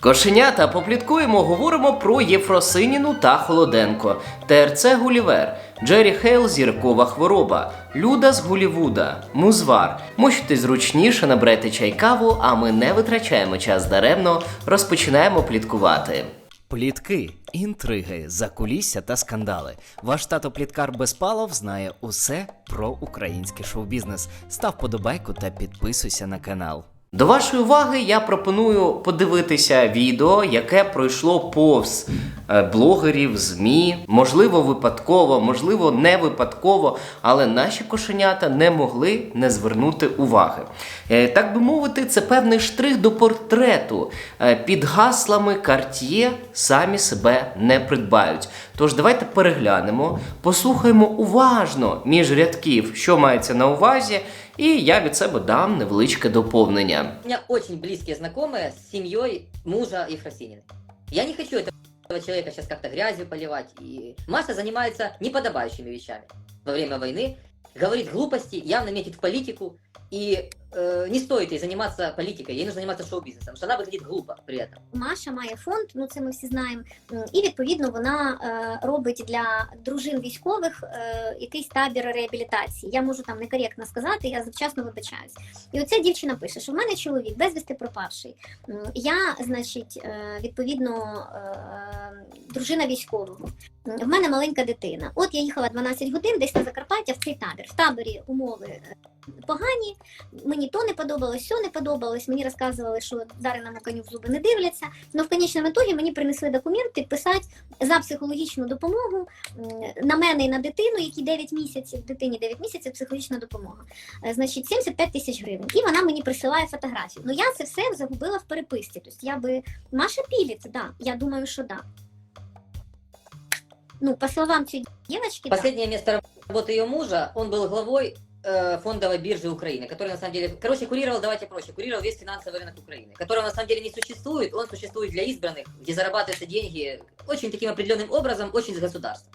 Кошенята попліткуємо, говоримо про Єфросиніну та Холоденко, ТРЦ Гулівер, Джері Хейл зіркова хвороба, Люда з Голівуда, Музвар. Мочте зручніше набрати чай каву, а ми не витрачаємо час даремно, розпочинаємо пліткувати. Плітки, інтриги, закулісся та скандали. Ваш тато Пліткар Безпалов знає усе про український шоу-бізнес. Став подобайку та підписуйся на канал. До вашої уваги я пропоную подивитися відео, яке пройшло повз е, блогерів, ЗМІ. Можливо, випадково, можливо, не випадково, але наші кошенята не могли не звернути уваги. Е, Так би мовити, це певний штрих до портрету. Е, Під гаслами Cartier самі себе не придбають. Тож давайте переглянемо, послухаємо уважно між рядків, що мається на увазі, і я від себе дам невеличке доповнення У меня очень близкие знакомые с семьей мужа Ефросининой. Я не хочу этого человека сейчас как-то грязью поливать. И Маша занимается неподобающими вещами во время войны, говорит глупости, явно метит в политику. И э, не стоит ей заниматься политикой, ей нужно заниматься шоу-бизнесом, потому что она выглядит глупо при этом. Маша має фонд, ну це ми всі знаємо. М, І відповідно вона е, робить для дружин військових е, якийсь табір реабілітації. Я можу там некоректно сказати, я завчасно вибачаюсь. І оця дівчина пише, що в мене чоловік безвісти пропавший. М, Я, значить, е, відповідно, е, дружина військового. М, В мене маленька дитина. От я їхала 12 годин десь на Закарпаття в цей табір. В таборі умови е, погані. Мені то не подобалось, сьо не подобалось. Мені розказували, що дареному коню в зуби не дивляться. Ну, в конечному ітогі мені принесли документ підписати за психологічну допомогу на мене і на дитину, якій 9 місяців, дитині 9 місяців психологічна допомога. Е, Значить, 75 тисяч гривень. І вона мені присилає фотографію. Ну я це все загубила в переписці. Тобто я би Маша Піліт, да. Я думаю, що да. Ну, по словам цієї дівчинки, да. Последнее место работы ее мужа, он был главой э, фондовой биржи Украины, который на самом деле, короче, курировал, давайте проще, курировал весь финансовый рынок Украины, которого на самом деле не существует, он существует для избранных, где зарабатываются деньги очень таким определенным образом, очень с государства.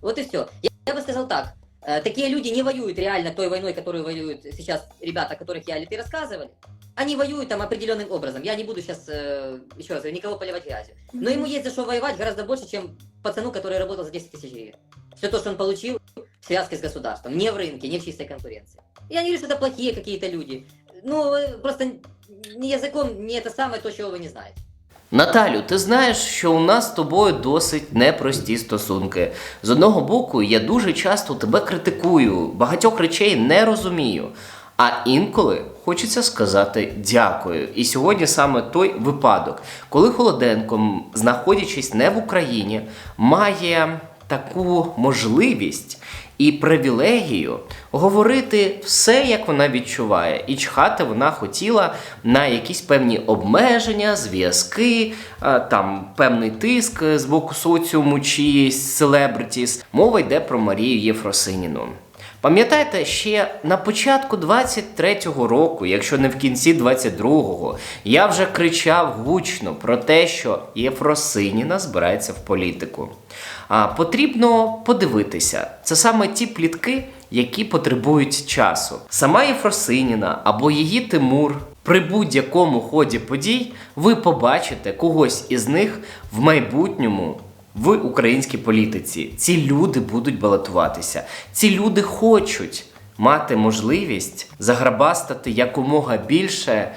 Вот и все. Я, я бы сказал так, э, такие люди не воюют реально той войной, которую воюют сейчас ребята, о которых я или ты рассказывали. Они воюют там определенным образом. Я не буду сейчас, э, еще раз никого поливать грязью. Но ему есть за что воевать гораздо больше, чем пацану, который работал за 10 тысяч гривен. Все то, что он получил связке с государством, не в рынке, не в чистой конкуренции. Я не говорю, что это плохие какие-то люди. Ну, э, просто ни языком не это самое то, чего вы не знаете. Наталю, ти знаєш, що у нас з тобою досить непрості стосунки. З одного боку, я дуже часто тебе критикую, багатьох речей не розумію. А інколи хочеться сказати дякую. І сьогодні саме той випадок, коли Холоденко, м, знаходячись не в Україні, має таку можливість і привілегію говорити все, як вона відчуває, і чхати вона хотіла на якісь певні обмеження, зв'язки, е, там певний тиск з боку соціуму чи селебритіс. Мова йде про Марію Єфросиніну. Пам'ятаєте, ще на початку 23-го року, якщо не в кінці 22-го, я вже кричав гучно про те, що Єфросиніна збирається в політику. А потрібно подивитися. Це саме ті плітки, які потребують часу. Сама Єфросиніна або її Тимур. При будь-якому ході подій ви побачите когось із них в майбутньому в українській політиці. Ці люди будуть балотуватися. Ці люди хочуть мати можливість заграбастати якомога більше.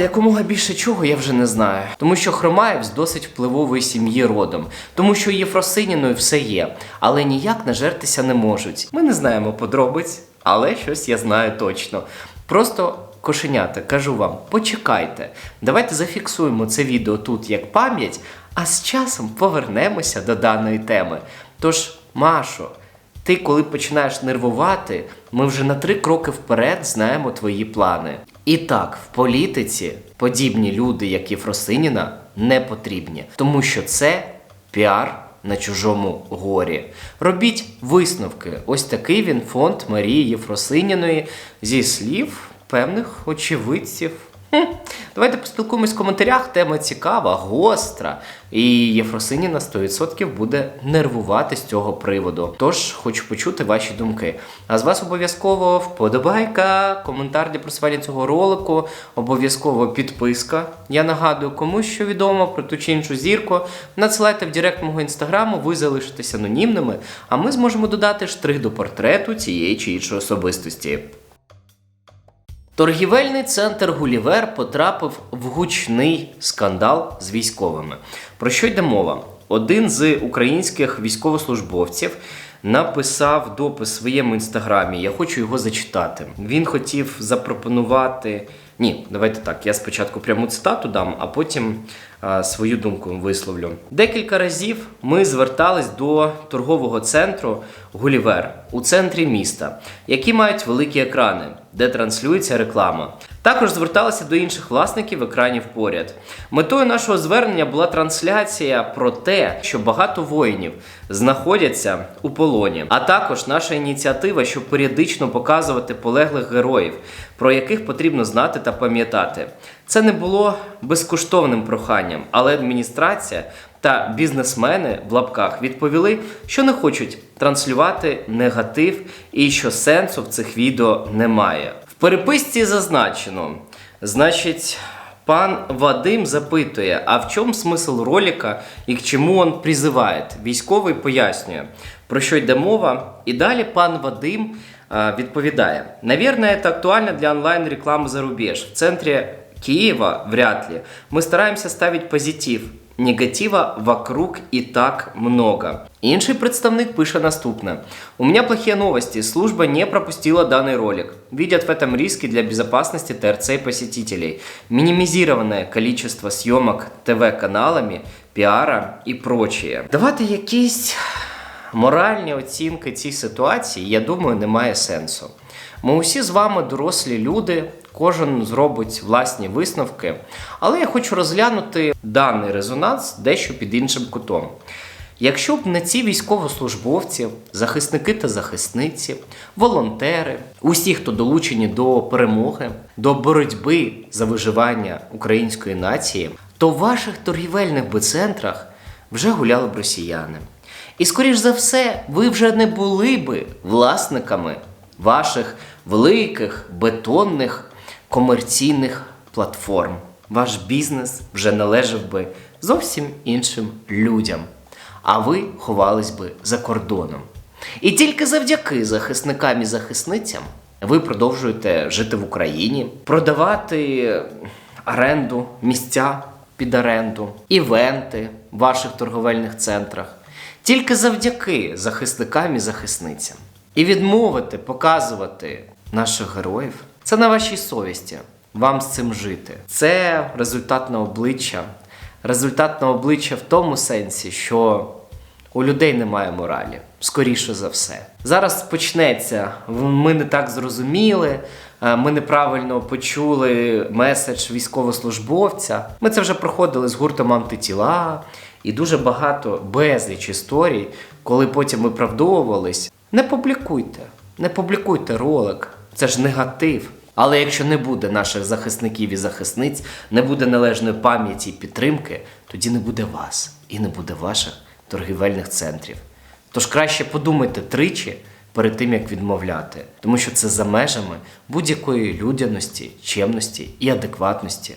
Якомога більше чого я вже не знаю. Тому що Хромаєв з досить впливової сім'ї родом, тому що Єфросиніною все є, але ніяк нажертися не можуть. Ми не знаємо подробиць, але щось я знаю точно. Просто кошенята, кажу вам, почекайте. Давайте зафіксуємо це відео тут як пам'ять, а з часом повернемося до даної теми. Тож, Машо, ти, коли починаєш нервувати, ми вже на три кроки вперед знаємо твої плани. І так, в політиці подібні люди, як Єфросиніна, не потрібні, тому що це піар на чужому горі. Робіть висновки. Ось такий він фонд Марії Єфросиніної зі слів певних очевидців. Давайте поспілкуємось в коментарях. Тема цікава, гостра. І Єфросиніна 100% буде нервувати з цього приводу. Тож хочу почути ваші думки. А з вас обов'язково вподобайка, коментар для просування цього ролику, обов'язково підписка. Я нагадую, комусь що відомо про ту чи іншу зірку. Надсилайте в директ мого інстаграму, ви залишитесь анонімними, а ми зможемо додати штрих до портрету цієї чи іншої особистості. Торгівельний центр Гулівер потрапив в гучний скандал з військовими. Про що йде мова? Один з українських військовослужбовців написав допис своєму інстаграмі. Я хочу його зачитати. Він хотів запропонувати. Ні, давайте так. Я спочатку пряму цитату дам, а потім а, свою думку висловлю. Декілька разів ми звертались до торгового центру Гулівер у центрі міста, які мають великі екрани, де транслюється реклама. Також зверталися до інших власників екранів поряд. Метою нашого звернення була трансляція про те, що багато воїнів знаходяться у полоні, а також наша ініціатива, щоб періодично показувати полеглих героїв, про яких потрібно знати та пам'ятати. Це не було безкоштовним проханням, але адміністрація та бізнесмени в лапках відповіли, що не хочуть транслювати негатив і що сенсу в цих відео немає. Переписці зазначено, значить. Пан Вадим запитує, а в чому смисл ролика і к чому он призиває? Військовий пояснює, про що йде мова. І далі пан Вадим відповідає: Наверное, это актуально для онлайн-рекламы за рубеж. В центре Киева вряд ли. Мы стараемся ставить позитив. Негатива вокруг и так много. Інший представник пише наступне. У меня плохие новости. Служба не пропустила данный ролик. Видят в этом риски для безопасности ТРЦ и посетителей. Минимизированное количество съемок ТВ-каналами, пиара и прочее. Давати якісь моральні оцінки цій ситуації, я думаю, немає сенсу. Ми усі з вами дорослі люди, кожен зробить власні висновки, але я хочу розглянути даний резонанс дещо під іншим кутом. Якщо б не ці військовослужбовці, захисники та захисниці, волонтери, усі, хто долучені до перемоги, до боротьби за виживання української нації, то в ваших торгівельних би-центрах вже гуляли б росіяни. І, скоріш за все, ви вже не були би власниками ваших великих бетонних комерційних платформ. Ваш бізнес вже належав би зовсім іншим людям, а ви ховались би за кордоном. І тільки завдяки захисникам і захисницям ви продовжуєте жити в Україні, продавати оренду, місця під оренду, івенти в ваших торговельних центрах. Тільки завдяки захисникам і захисницям. І відмовити показувати наших героїв це на вашій совісті. Вам з цим жити. Це результатне обличчя. Результатне обличчя в тому сенсі, що у людей немає моралі, скоріше за все. Зараз почнеться. Ми не так зрозуміли, е, ми неправильно почули меседж військовослужбовця. Ми це вже проходили з гуртом антитіла, і дуже багато безліч історій, коли потім виправдовувались. Не публікуйте, не публікуйте ролик. Це ж негатив. Але якщо не буде наших захисників і захисниць, не буде належної пам'яті і підтримки, тоді не буде вас і не буде ваших торгівельних центрів. Тож краще подумайте тричі перед тим, як відмовляти, тому що це за межами будь-якої людяності, чемності і адекватності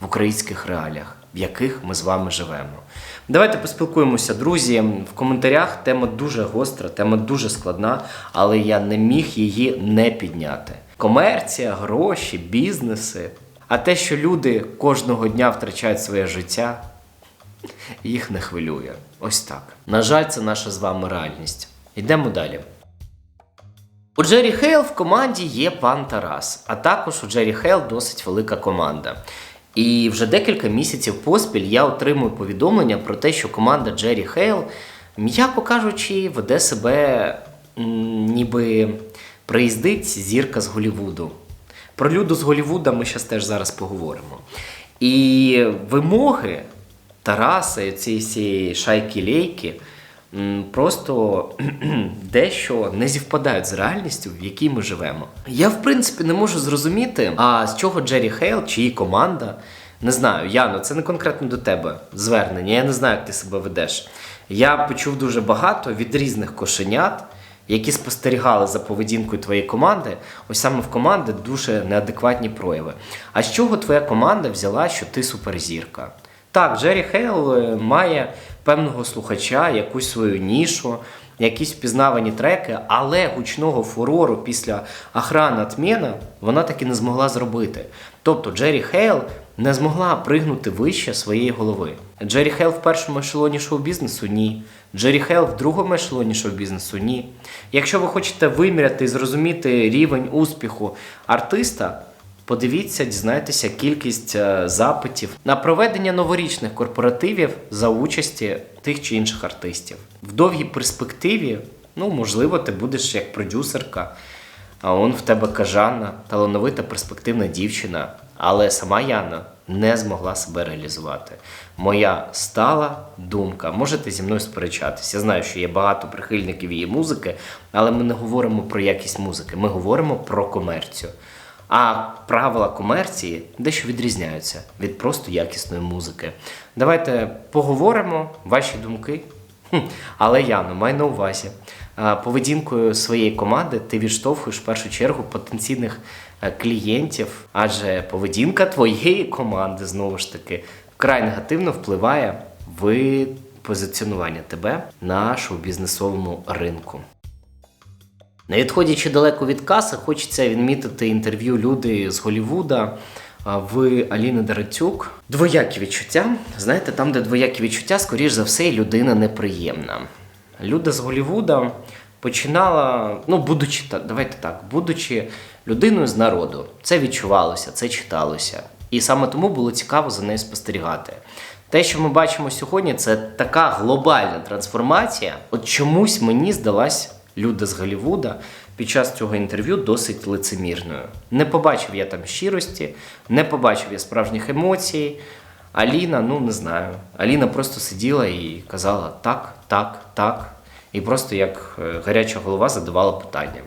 в українських реаліях, в яких ми з вами живемо. Давайте поспілкуємося, друзі. В коментарях тема дуже гостра, тема дуже складна, але я не міг її не підняти. Комерція, гроші, бізнеси. А те, що люди кожного дня втрачають своє життя, їх не хвилює. Ось так. На жаль, це наша з вами реальність. Йдемо далі. У Джері Хейл в команді є пан Тарас, а також у Джері Хейл досить велика команда. І вже декілька місяців поспіль я отримую повідомлення про те, що команда Джері Хейл, м'яко кажучи, веде себе ніби приїздить зірка з Голівуду. Про люду з Голівуда ми зараз теж зараз поговоримо. І вимоги Тараса і цієї всієї шайки лейки просто дещо не зівпадають з реальністю, в якій ми живемо. Я, в принципі, не можу зрозуміти, а з чого Джері Хейл чи її команда. Не знаю, Яно, це не конкретно до тебе звернення. Я не знаю, як ти себе ведеш. Я почув дуже багато від різних кошенят, які спостерігали за поведінкою твоєї команди. Ось саме в команди дуже неадекватні прояви. А з чого твоя команда взяла, що ти суперзірка? Так, Джері Хейл е, має певного слухача, якусь свою нішу, якісь впізнавані треки, але гучного фурору після охрана Тмена вона таки не змогла зробити. Тобто Джері Хейл не змогла пригнути вище своєї голови. Джері Хейл в першому ешелоні шоу-бізнесу ні. Джері Хейл в другому ешелоні шоу-бізнесу ні. Якщо ви хочете виміряти і зрозуміти рівень успіху артиста, Подивіться, дізнайтеся кількість е, запитів на проведення новорічних корпоративів за участі тих чи інших артистів. В довгій перспективі, ну можливо, ти будеш як продюсерка, а он в тебе кажана, талановита перспективна дівчина. Але сама Яна не змогла себе реалізувати. Моя стала думка. Можете зі мною сперечатися. Я знаю, що є багато прихильників її музики, але ми не говоримо про якість музики, ми говоримо про комерцію. А правила комерції дещо відрізняються від просто якісної музики. Давайте поговоримо ваші думки. Хм, Але Яно, май на увазі. Поведінкою своєї команди ти відштовхуєш в першу чергу потенційних е, клієнтів, адже поведінка твоєї команди знову ж таки вкрай негативно впливає в позиціонування тебе на шоу-бізнесовому ринку. Не відходячи далеко від каси, хочеться відмітити інтерв'ю люди з Голівуда в Аліни Даратюк. Двоякі відчуття. Знаєте, там, де двоякі відчуття, скоріш за все, людина неприємна. Люда з Голівуда починала, ну, будучи давайте так, будучи людиною з народу, це відчувалося, це читалося. І саме тому було цікаво за нею спостерігати. Те, що ми бачимо сьогодні, це така глобальна трансформація. От чомусь мені здалась Люда з Голлівуда під час цього інтерв'ю досить лицемірною. Не побачив я там щирості, не побачив я справжніх емоцій. Аліна, ну не знаю. Аліна просто сиділа і казала так, так, так. І просто як е, гаряча голова задавала питання.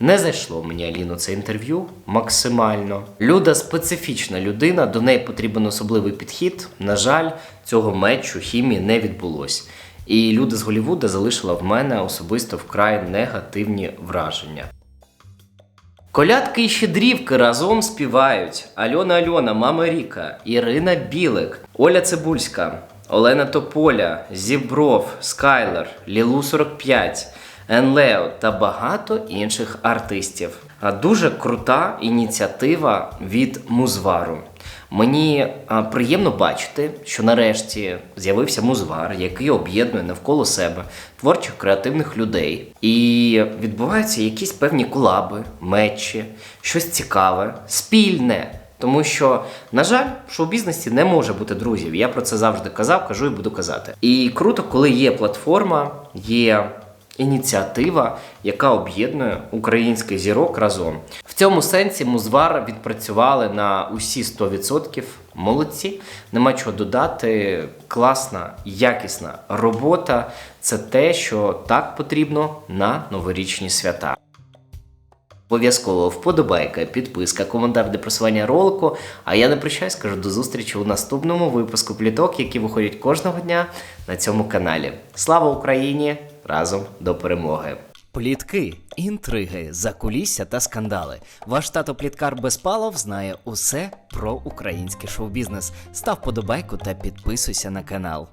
Не зайшло мені Аліну це інтерв'ю максимально. Люда специфічна людина, до неї потрібен особливий підхід. На жаль, цього мечу хімії не відбулось. І Люда з Голлівуда залишила в мене особисто вкрай негативні враження. Колядки і щедрівки разом співають Альона Альона, Мама Ріка, Ірина Білик, Оля Цибульська, Олена Тополя, Зібров, Скайлер, Лілу 45, Енлео та багато інших артистів. Дуже крута ініціатива від Музвару. Мені приємно бачити, що нарешті з'явився музвар, який об'єднує навколо себе творчих креативних людей. І відбуваються якісь певні колаби, мечі, щось цікаве, спільне. Тому що, на жаль, в шоу-бізнесі не може бути друзів. Я про це завжди казав, кажу і буду казати. І круто, коли є платформа, є ініціатива, яка об'єднує українських зірок разом. В цьому сенсі Музвар відпрацювали на усі 100%. Молодці, нема чого додати. Класна, якісна робота це те, що так потрібно на новорічні свята. Обов'язково вподобайка, підписка, коментар для просування ролику. А я не прощаюсь, кажу до зустрічі у наступному випуску пліток, які виходять кожного дня на цьому каналі. Слава Україні! Разом до перемоги! Плітки, інтриги, закулісся та скандали. Ваш тато Пліткар Безпалов знає усе про український шоу-бізнес. Став подобайку та підписуйся на канал.